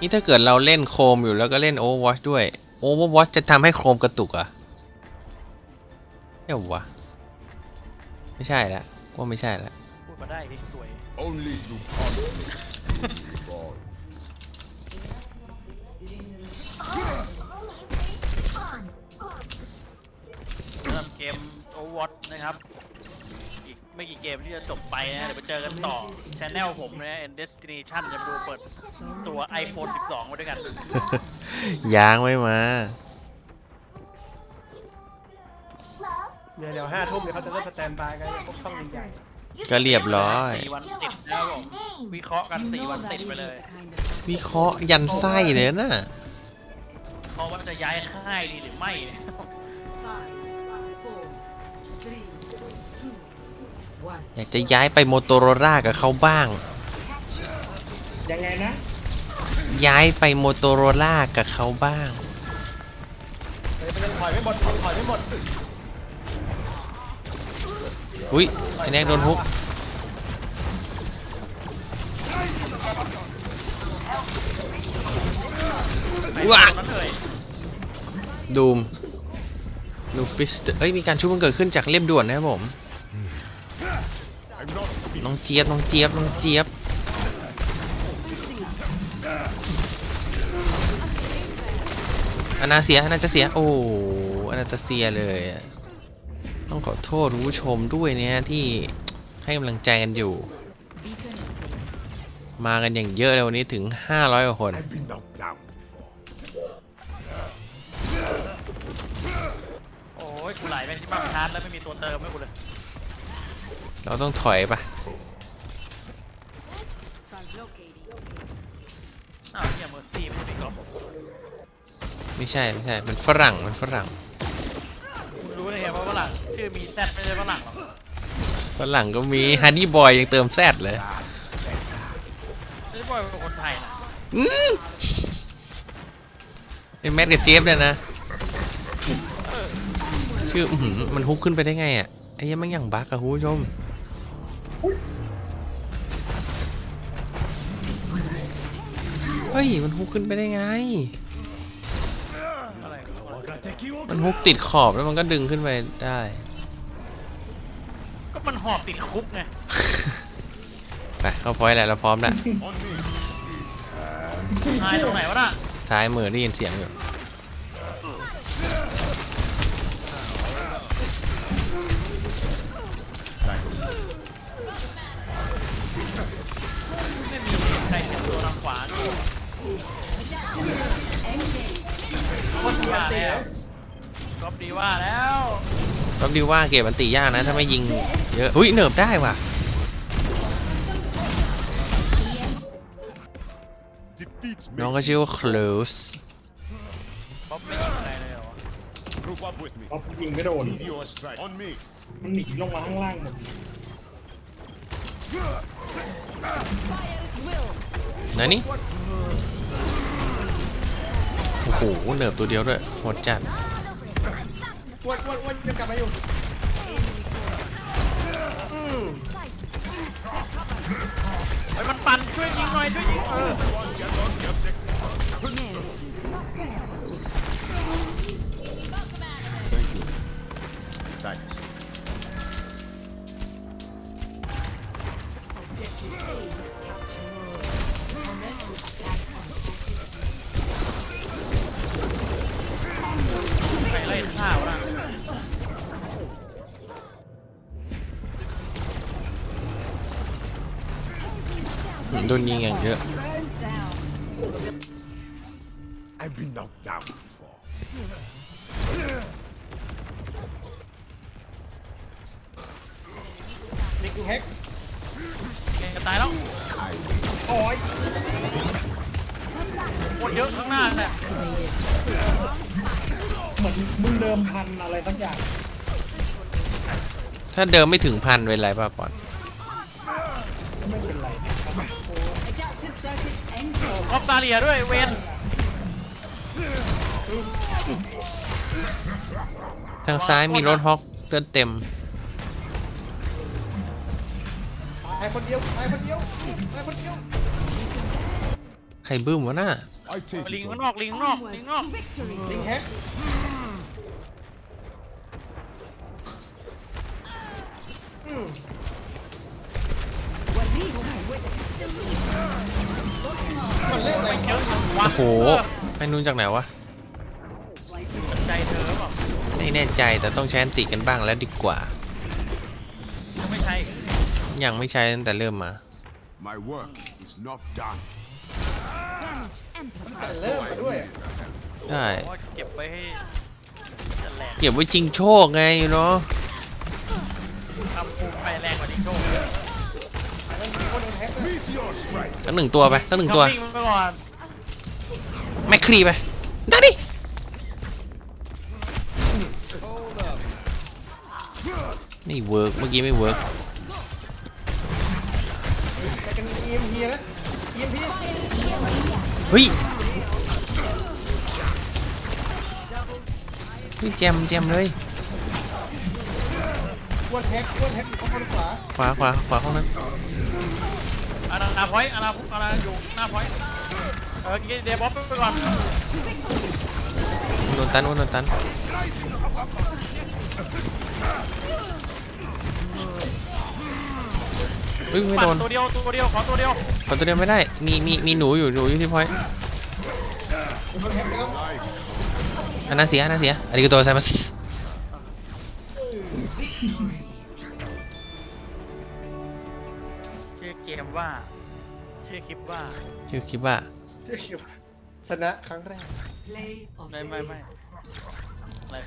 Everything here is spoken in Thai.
นี่ถ้าเกิดเราเล่นโครมอยู่แล้วก็เล่น Overwatch ด้วย Overwatch จะทำให้โครมกระตุกเหรอะไม่เอาวะไม่ใช่ละว่าไม่ใช่ละพูดมาได้ที่สวย Only you can't. God. สำหรับเกม Overwatch นะครับอีก ไม่กี่เกมที่จะจบไปนะ เดี๋ยวไปเจอกันต่อช anel ผมนะ End Destination จะมาดูเปิดตัว iPhone 12 มาด้วยกัน ยางไม่มา เดี๋ยวเดี๋ยวห้าทุ่มเดี๋ยวเขาจะเริ่มสแตนบายกันพวกช่องใหญ่ก็เรียบร้อย สี่วันติดแล้วผมวิเคราะห์กัน4วันติดไปเลยวิเคราะห์ยันไส้เลยนะ เพราะว่าจะย้ายค่ายดีหรือไม่เนี่ย อยากจะย้ายไปโมโตโรล่ากับเขาบ้างๆยังไงนะ ย้ายไปโมโตโรล่ากับเขาบ้างเฮ้ยมันยังถอยไม่หมดยังถอยไม่หมดอุ้ยไอแน็กโดนฮุกไปว้าตรงนั้นเลยดูมดูฟิสเอ้ยมีการชุบมันเกิดขึ้นจากเล่มด่วนนะครับผม I'm not น้องเจี๊ยบน้องเจี๊ยบน้องเจี๊ยบอนาเสียอนาจะเสีย โอ้อนาตาเซียเลยต้องขอโทษผู้ชมด้วยเนี่ยที่ให้กำลังใจกันอยู่ มากันอย่างเยอะเลยวันนี้ถึง 500กว่าคนโอ้ยกูไหลไปที่บ้านชาร์จแล้วไม่มีตัวเติมให้กูเลย เราต้องถอยปะอ้าวเนี่ยเมอร์ซี่ไม่ใช่กอล์ฟไม่ใช่ไม่ใช่ มันฝรั่ง มันฝรั่ง คุณรู้ได้ไงว่าฝรั่งชื่อมีแซดไม่ใช่ฝรั่งหรอกฝรั่งก็มีฮันนี่บอยยังเติมแซดเลย ไม่ใช่บอยเป็นคนไทยนะอืมเป็นแมทกับเจฟเนี่ยนะ ชื่ออื้อหือมันฮุกขึ้นไปได้ไงอะไอ้เหี้ยังมันอย่างบักอะคุณผู้ชม เฮ้ย มันฮุกขึ้นไปได้ไงอะไรมันฮุกติดขอบแล้วมันก็ดึงขึ้นไปได้ ก็มันหอบติดคุกไง ไปเข้าพอยต์แล้วเราพร้อมแล้ว On me. ทายตรงไหนวะน่ะซ้ายมือได้ยินเสียงอยู่ แล้วกอบดีว่าแล้วต้องดีว่าเก็บอันติยากนะ ถ้าไม่ยิงเยอะอุ้ยเนิบได้ว่ะ Defeat น้อง makes ก็ชื่อว่า close บ๊อบไม่ยิงอะไรเลยเหรอ Group up with me. เอายิงไม่โดน Meteor strike. On me. มันหนีลงมาข้างล่างหมดไหนนี่โอ้โหเนิบตัวเดียวด้วยโหดจัดวนวนวนจะกลับมาอยู่ไอ้ยมันปั่นช่วยยิงหน่อยช่วยยิงเออ โดนยิงอย่างเยอะ I've been knocked down before. นี่กูแฮกเก่งจะตายแล้วโอ้ยโคตรเยอะข้างหน้าเนี่ยเหมือนมึงเดิมพันอะไรสักอย่างถ้าเดิมไม่ถึงพันเป็นไรป่ะปอน ก็ไม่เป็นไร ครอบตาเลียด้วยเวนทางซ้ายมีรถฮอกเลือดเต็มตายคนเดียวตายคนเดียวตายคนเดียวใครบึ้มวะน่ะ I take ลิง it ข้าง on. นอกลิงข้างนอกลิงข้างนอก ลิงแฮก ไรเยอะจังวะโอ้โหไอ้นู้นจากไหนวะใจเธอเปล่าไม่แน่ใจแต่ต้องใช้อันติกันบ้างแล้วดีกว่า ยังไม่ใช่ยังไม่ใช้ตั้งแต่เริ่มมา My work is not done. แต่เริ่มมาด้วยอะได้ เพราะว่าเก็บไว้ให้จะแหลกเก็บไว้จริงโชคไงเนาะ แฮกด้วย Meteor strike. ตั้งหนึ่งตัวไปตั้งหนึ่งตัว วิ่งไปก่อนแมคครีไปได้ดิไม่เวิร์กเมื่อกี้ไม่เวิร์กแต่กัน EMP นะ EMP เฮ้ยเฮ้ยแจมแจมเลยอ้วนแฮกอ้วนแฮกอยู่ข้างบนขวาขวาขวาขวาห้องนั้นอา นานาพอยต์อานาอานาอยู่หน้าพอยต์เออกินเดบอฟไปก่อนโดนตันโดนตันเฮ้ยไม่ปัโดดนตัวเดียวตัวเดียวขอตัวเดียวขอตัวเดียวไม่ได้ มีมีมีหนูอยู่หนูอยู่ที่พอยต์โดนแฮกไปแล้วอันนั้นเสียอันนั้นเสียอันนี้ก็ตัวไซมัสชื่อเกมว่า ชื่อคลิปว่าคือคิดว่า ชนะครั้งแรกไม่ไม่ไม่อะไรครับ